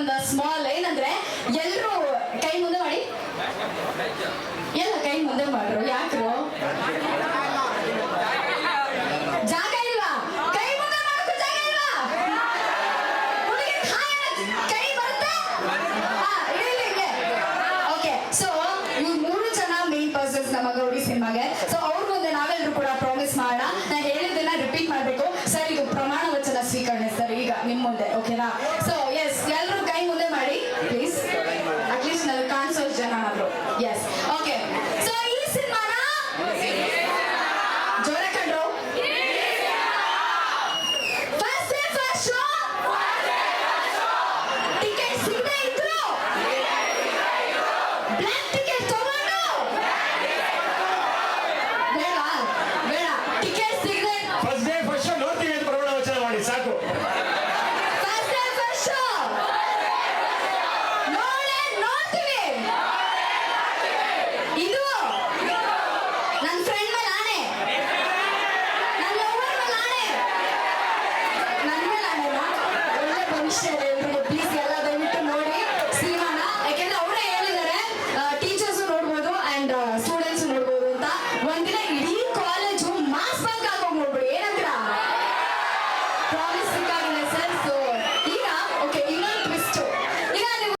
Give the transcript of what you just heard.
ಒಂದು ಸ್ಮಾಲ್ ಏನಂದ್ರೆ ಎಲ್ರು ಕೈ ಮುಂದೆ ಮಾಡಿ. ಎಲ್ಲ ಕೈ ಮುಂದೆ ಮಾಡ್ರು. ಯಾಕ್ರು? ಜಾಗ ಇಲ್ಲ ಕೈ ಮುಂದೆ ಮಾಡೋಕೆ ಜಾಗ ಇಲ್ವಾ? ಕೈ ಬರುತ್ತೆ? ಓಕೆ ಸೊ ನೀವು ಮೂರು ಜನ ಮೇನ್ ಪರ್ಸನ್ಸ್ ನಮ್ಮ ಗೌರಿ ಸಿನಿಮಾಗೆ. ಸೊ ಅವ್ರ ಮುಂದೆ ನಾವೆಲ್ಲರೂ ಕೂಡ ಪ್ರಾಮಿಸ್ ಮಾಡೋಣ. ನಾ ಹೇಳಿದ್ದನ್ನ ರಿಪೀಟ್ ಮಾಡಬೇಕು. ಸರಿ ಇದು ಪ್ರಮಾಣ ವಚನ ಸ್ವೀಕರಣೆ ಸರಿ, ಈಗ ನಿಮ್ಮ ಮುಂದೆ ಓಕೆನಾ ಫಸ್ಟ್ ಇಷ್ಟ ಎಲ್ರಿಗೂ ಪ್ಲೀಸ್ ಎಲ್ಲ ದಯವಿಟ್ಟು ನೋಡಿ. ಸಿನಿಮಾನ ಯಾಕೆಂದ್ರೆ ಅವರೇ ಹೇಳಿದ್ದಾರೆ ಟೀಚರ್ಸ್ ನೋಡ್ಬೋದು ಅಂಡ್ ಸ್ಟೂಡೆಂಟ್ಸ್ ನೋಡ್ಬೋದು ಅಂತ. ಒಂದಿನ ಇಡೀ ಕಾಲೇಜು ಮಾಸ್ ಬಂಕ್ ಆಗೋಗಿ ನೋಡ್ಬಿಡಿ ಏನಂತೀರಾ? Promise ಸಿಕ್ಕಾಗಿದೆ sir so